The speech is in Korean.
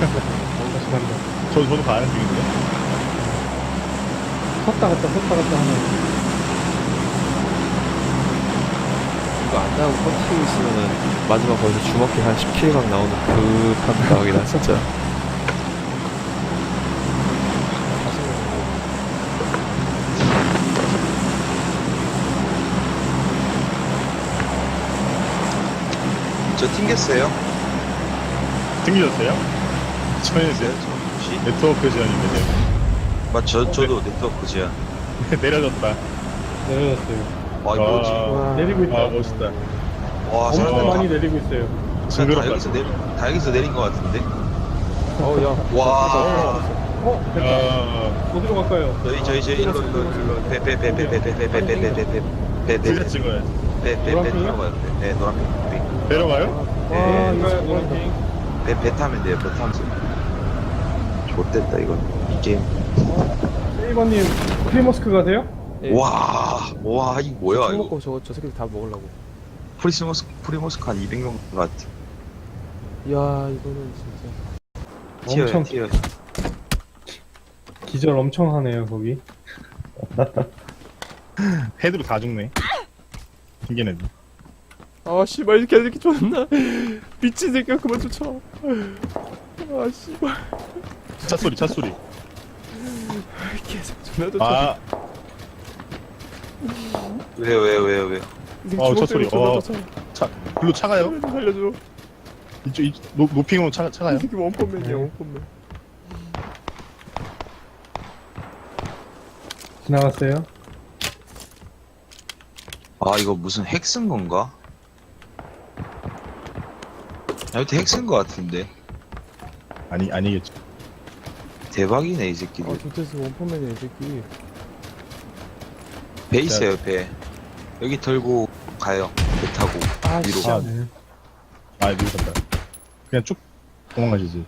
다시 간다. 저, 저도 가는 중인데. 섰다 갔다 섰다 갔다 하는. 이거 안 나오고 버티고 있으면은 마지막 거기서 주먹기 한 10킬각 나오는 그 판각이다 진짜 저 튕겼어요? 등기셨어요? 이제 혹시? 네트워크 지원인데, 맞, 저, 저도 네트워크 제한. 내려졌다. 내려졌어요. 와, 이거 뭐지? 와, 내리고 있다. 아, 멋있다. 와, 엄청 사람들 많이 다, 내리고 있어요. 다 징그럽다. 여기서 내린, 다 여기서 내린 것 같은데? 어야 와. 어 됐다. 아, 어디로 갈까요? 저희, 저희, 저희, 일로, 일로, 일로, 배, 배, 배, 배, 배, 배, 배, 배, 배, 배, 배, 배, 배, 배, 진짜 배, 찍어야지. 배, 배, 배, 노란핑이요? 들어가요. 배. 네, 노란핑. 배. 내려가요? 와 네, 이거 노란핑. 노란핑. 배, 배 타면 돼요, 배 타면서. 좋됐다, 이건. 이 게임. 세이버님 프리머스크 가세요? 예. 와, 와, 이거 뭐야, 술 이거. 먹고 저거 저 새끼들 다 먹으려고 프리스모스, 프리모스크 한 200명 같아. 이야 이거는 진짜 엄청 튀어요. 기절 엄청 하네요 거기. 헤드로 다 죽네. 튕기는. 아 씨발 이 개새끼 존나 미친 새끼야 그만 쫓아 아 씨발 차 소리, 차 소리. 이 개새끼 존나 쫓아 아, 왜요, 왜요, 왜요, 왜요? 이 어, 주먹 저 소리. 어. 차, 글로 차가요? 살려줘 살려줘 이쪽, 이쪽, 노, 노핑으로 차, 차가요? 이 새끼 원펀맨이야 네. 원펀맨 지나갔어요? 아 이거 무슨 핵 쓴 건가? 여튼 핵 쓴 거 같은데 아니, 아니겠죠. 대박이네 이 새끼들 아 좋댔어 원펀맨이야 이 새끼 배 있어요 배 여기 들고 가요 배 타고 아 위로. 씨. 아, 네. 아, 늦었다. 그냥 쭉 도망가시지.